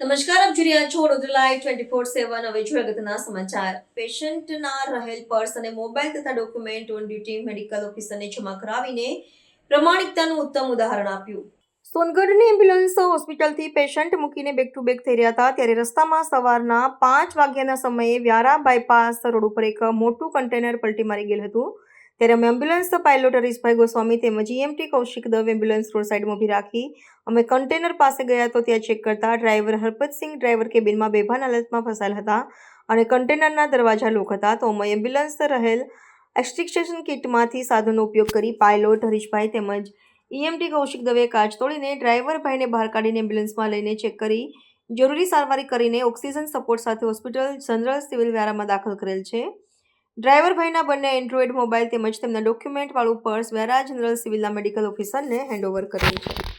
નમસ્કાર, આપ જોઈ રહ્યા છો લાઈવ ટ્વેન્ટી ફોર સેવન હવે જોઈએ અગત્યના સમાચાર. પેશન્ટના રહેલ પર્સ અને મોબાઈલ તથા ડોક્યુમેન્ટ ઓન ડ્યુટી મેડિકલ ઓફિસરને જમા કરાવીને પ્રમાણિકતાનું ઉત્તમ ઉદાહરણ આપ્યું. સોનગઢની એમ્બ્યુલન્સ હોસ્પિટલથી પેશન્ટ મૂકીને બેક ટુ બેક થઈ રહ્યા હતા. ત્યારે રસ્તામાં સવારના પાંચ વાગ્યાના સમયે વ્યારા બાયપાસ રોડ ઉપર એક મોટું કન્ટેનર પલટી મારી ગયેલ હતું. ત્યારે અમે એમ્બ્યુલન્સના પાયલોટ હરીશભાઈ ગોસ્વામી તેમજ EMT Kaushik Dave ambulance road સાઈડમાં ઊભી રાખી અમે કન્ટેનર પાસે ગયા તો ત્યાં ચેક કરતા ડ્રાઈવર હરપતસિંહ ડ્રાઈવર કેબિનમાં બેભાન હાલતમાં ફસાયેલ હતા અને કન્ટેનરના દરવાજા લોક હતા. તો અમે એમ્બ્યુલન્સ રહેલ એક્સ્ટ્રિક્શન કિટમાંથી સાધનનો ઉપયોગ કરી પાયલોટ હરીશભાઈ તેમજ ઈએમટી કૌશિક દવે કાચ તોડીને ડ્રાઈવર ભાઈને બહાર કાઢીને એમ્બ્યુલન્સમાં લઈને ચેક કરી જરૂરી સારવાર કરીને ઓક્સિજન સપોર્ટ સાથે હોસ્પિટલ જનરલ સિવિલ વ્યારામાં દાખલ કરેલ છે. ડ્રાઈવર ભાઈના બંને એન્ડ્રોઈડ મોબાઈલ તેમજ તેમના ડોક્યુમેન્ટવાળું પર્સ વેરા જનરલ સિવિલના મેડિકલ ઓફિસરને હેન્ડઓવર કર્યું. છે